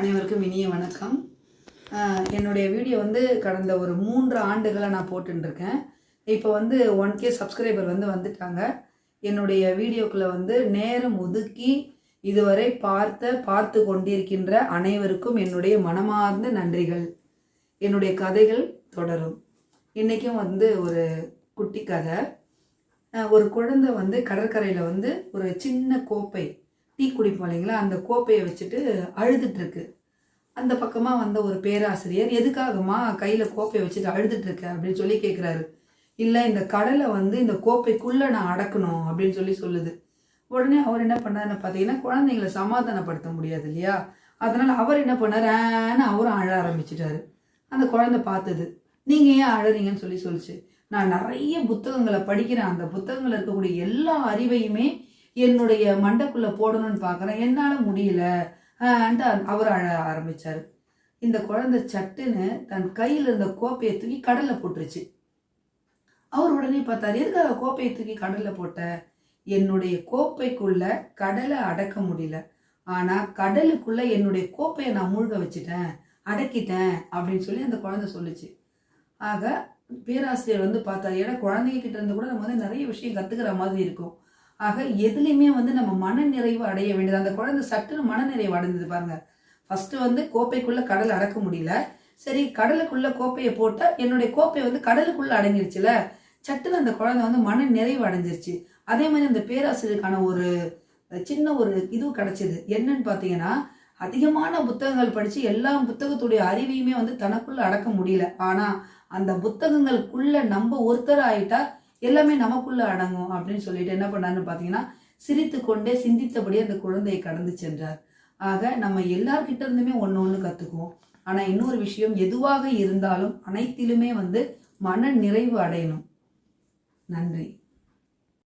அனைவருக்கும் இனிய வணக்கம். என்னுடைய வீடியோ வந்து கடந்த ஒரு மூன்று ஆண்டுகளாக நான் போட்டுருக்கேன் இப்போ வந்து ஒன் கே சப்ஸ்கிரைபர் வந்து வந்துட்டாங்க. என்னுடைய வீடியோக்களை வந்து நேரம் ஒதுக்கி இதுவரை பார்த்த பார்த்து கொண்டிருக்கின்ற அனைவருக்கும் என்னுடைய மனமார்ந்த நன்றிகள். என்னுடைய கதைகள் தொடரும். இன்றைக்கும் வந்து ஒரு குட்டி கதை. ஒரு குழந்தை வந்து கடற்கரையில் வந்து ஒரு சின்ன கோப்பை டீ குடிப்போம் இல்லைங்களா? அந்த கோப்பையை வச்சுட்டு அழுதுட்டுருக்கு. அந்த பக்கமாக வந்த ஒரு பேராசிரியர் எதுக்காகமா கையில் கோப்பையை வச்சுட்டு அழுதுட்டுருக்க? அப்படின்னு சொல்லி கேட்குறாரு இல்லை இந்த கடலை வந்து இந்த கோப்பைக்குள்ளே நான் அடக்கணும் அப்படின்னு சொல்லி சொல்லுது. உடனே அவர் என்ன பண்ணாருன்னு பார்த்தீங்கன்னா குழந்தைங்களை சமாதானப்படுத்த முடியாது இல்லையா? அதனால் அவர் என்ன பண்ணார் ஆன்னு அவரும் அழ ஆரம்பிச்சிட்டாரு. அந்த குழந்தை பார்த்தது நீங்கள் ஏன் அழறீங்கன்னு சொல்லி சொல்லிச்சு. நான் நிறைய புத்தகங்களை படிக்கிறேன். அந்த புத்தகங்களில் இருக்கக்கூடிய எல்லா அறிவையுமே என்னுடைய மண்டைக்குள்ளே போடணும்னு பார்க்குறேன் என்னால் முடியல. அவர் அழ ஆரம்பிச்சார். இந்த குழந்தை சட்டுன்னு தன் கையில் இருந்த கோப்பையை தூக்கி கடலில் போட்டுருச்சு. அவர் உடனே பார்த்தார் எதுக்காக கோப்பையை தூக்கி கடலில் போட்ட? என்னுடைய கோப்பைக்குள்ள கடலை அடக்க முடியல. ஆனால் கடலுக்குள்ள என்னுடைய கோப்பையை நான் மூழ்க வச்சுட்டேன் அடக்கிட்டேன் அப்படின்னு சொல்லி அந்த குழந்தை சொல்லுச்சு. ஆக பேராசிரியர் வந்து பார்த்தாரு ஏன்னா குழந்தைங்க கிட்ட இருந்து கூட நம்ம வந்து நிறைய விஷயம் கற்றுக்கிற மாதிரி இருக்கும். ஆக எதுலேயுமே வந்து நம்ம மன நிறைவு அடைய வேண்டியது அந்த குழந்தை சட்டுன்னு மன நிறைவு அடைந்தது பாருங்க. ஃபஸ்ட்டு வந்து கோப்பைக்குள்ளே கடல் அடக்க முடியல. சரி கடலுக்குள்ளே கோப்பையை போட்டால் என்னுடைய கோப்பை வந்து கடலுக்குள்ளே அடங்கிருச்சுல. சட்டுன்னு அந்த குழந்தை வந்து மன நிறைவு அடைஞ்சிருச்சு. அதே மாதிரி அந்த பேராசிரியருக்கான ஒரு சின்ன ஒரு இது கிடச்சிது. என்னன்னு பார்த்தீங்கன்னா அதிகமான புத்தகங்கள் படித்து எல்லா புத்தகத்துடைய அறிவையுமே வந்து தனக்குள்ளே அடக்க முடியல. ஆனால் அந்த புத்தகங்களுக்குள்ள நம்ம ஒருத்தர் ஆயிட்டா எல்லாமே நமக்குள்ள அடங்கும் அப்படின்னு சொல்லிட்டு என்ன பண்ணாருன்னு பார்த்தீங்கன்னா சிரித்து கொண்டே சிந்தித்தபடி அந்த குழந்தையை கடந்து சென்றார். ஆக நம்ம எல்லார்கிட்ட இருந்துமே ஒன்று ஒன்று கற்றுக்குவோம் ஆனால் இன்னொரு விஷயம் எதுவாக இருந்தாலும் அனைத்திலுமே வந்து மன நிறைவு அடையணும். நன்றி.